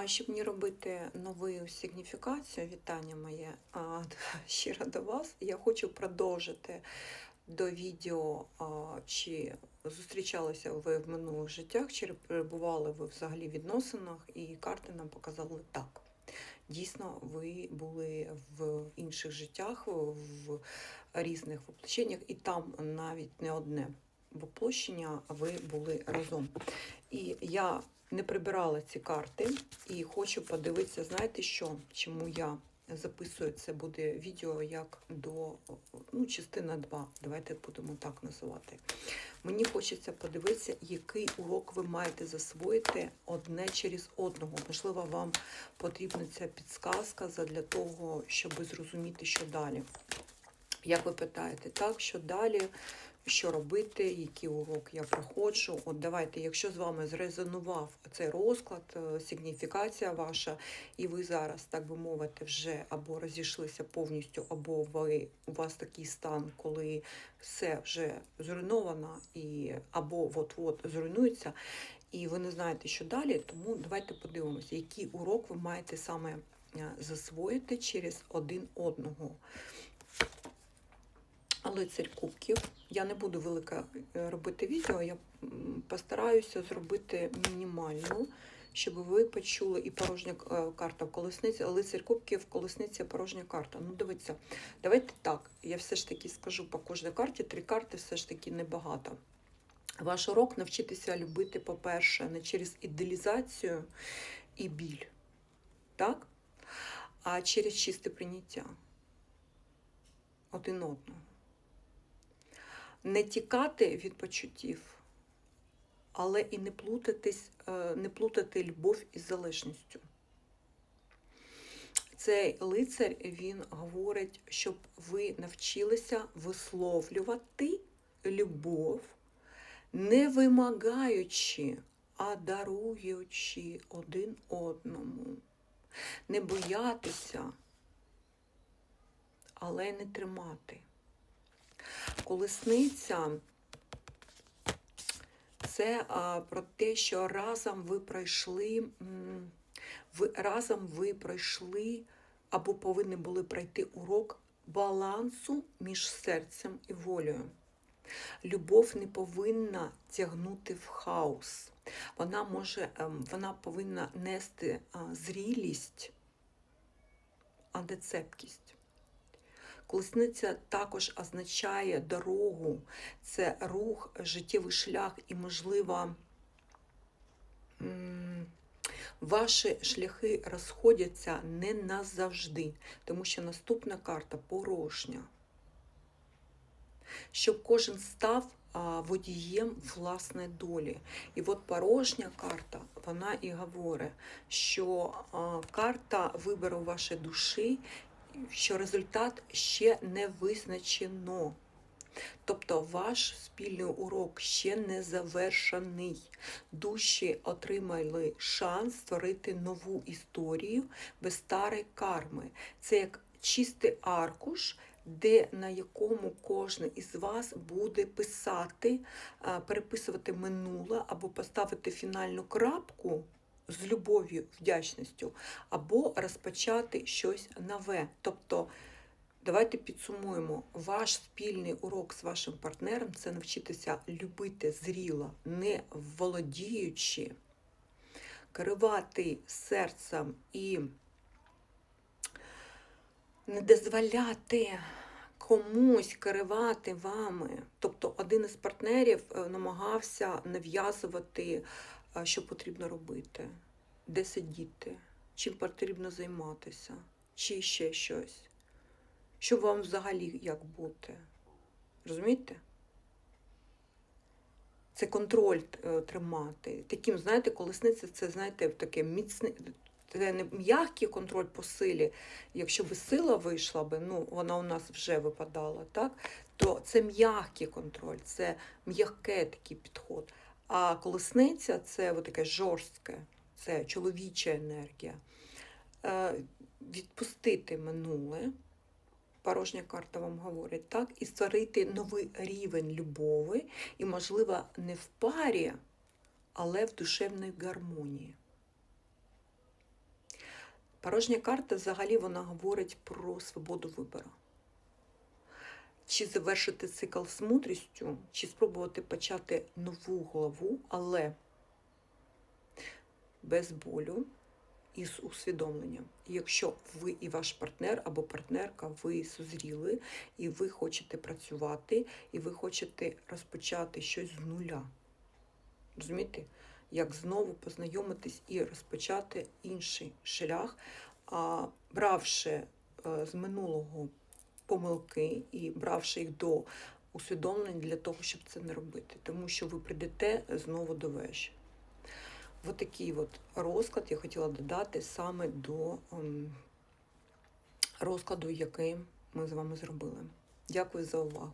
А щоб мені робити нову сигніфікацію, вітання моє щиро до вас, я хочу продовжити до відео, чи зустрічалися ви в минулих життях, чи перебували ви взагалі в відносинах, і карти нам показали так. Дійсно, ви були в інших життях, в різних воплощеннях, і там навіть не одне воплощення, ви були разом. І я не прибирала ці карти і хочу подивитися, знаєте що, чому я записую це буде відео як до ну, частина 2. Давайте будемо так називати. Мені хочеться подивитися, який урок ви маєте засвоїти одне через одного. Можливо, вам потрібна ця підсказка для того, щоб зрозуміти, що далі. Як ви питаєте, так, що далі, що робити, який урок я проходжу. От давайте, якщо з вами зрезонував цей розклад, е, сигніфікація ваша, і ви зараз, так би мовити, вже або розійшлися повністю, або ви, у вас такий стан, коли все вже зруйновано, і або от-от зруйнується, і ви не знаєте, що далі, тому давайте подивимося, який урок ви маєте саме е, засвоїти через один одного. Лицарь кубків. Я не буду велике робити відео, я постараюся зробити мінімальну, щоб ви почули і порожня е, карта в колесниці, лицарь кубків, колесниця, порожня карта. Ну, дивіться, давайте так. Я все ж таки скажу по кожній карті, три карти все ж таки небагато. Ваш урок навчитися любити, по-перше, не через ідеалізацію і біль, так? а через чисте прийняття один одного не тікати від почуттів, але і не плутатись, е, не плутати любов із залежністю. Цей лицар він говорить, щоб ви навчилися висловлювати любов, не вимагаючи, а даруючи один одному, не боятися, але не тримати. Колесниця це про те, що разом ви пройшли, ви, разом ви пройшли або повинні були пройти урок балансу між серцем і волею. Любов не повинна тягнути в хаос. Вона може, ем, вона повинна нести зрілість, а не цепкість. Колесниця також означає дорогу, це рух, життєвий шлях і, можливо, ваші шляхи розходяться не назавжди, тому що наступна карта порожня. Щоб кожен став водієм власної долі. І от порожня карта, вона і говорить, що карта вибору вашої душі що результат ще не визначено. Тобто ваш спільний урок ще не завершений. Душі отримали шанс створити нову історію без старої карми. Це як чистий аркуш, де на якому кожен із вас буде писати, переписувати минуле або поставити фінальну крапку з любов'ю, вдячністю, або розпочати щось нове. Тобто, давайте підсумуємо, ваш спільний урок з вашим партнером це навчитися любити зріло, не володіючи, керувати серцем і не дозволяти. Комусь керувати вами, тобто один із партнерів е, намагався нав'язувати що потрібно робити, де сидіти, чим потрібно займатися, чи ще щось. Що вам взагалі як бути? Розумієте? Це контроль е, тримати. Таким, знаєте, колесниця це, знаєте, таке міцне, це не м'який контроль по силі. Якщо би сила вийшла би, ну вона у нас вже випадала, так? то це м'який контроль, це м'яке такий підход. А колесниця це таке жорстке, це чоловіча енергія. Е, відпустити минуле, порожня карта вам говорить, так, і створити новий рівень любові, і, можливо, не в парі, але в душевній гармонії. Порожня карта взагалі вона говорить про свободу вибору. Чи завершити цикл з мудрістю, чи спробувати почати нову главу, але без болю і з усвідомленням. Якщо ви і ваш партнер або партнерка, ви созріли, і ви хочете працювати, і ви хочете розпочати щось з нуля. Розумієте? Як знову познайомитись і розпочати інший шлях, а, бравши е, з минулого помилки і бравши їх до усвідомлень для того, щоб це не робити. Тому що ви прийдете знову до вежі. Ось такий от розклад я хотіла додати саме до ем, розкладу, який ми з вами зробили. Дякую за увагу.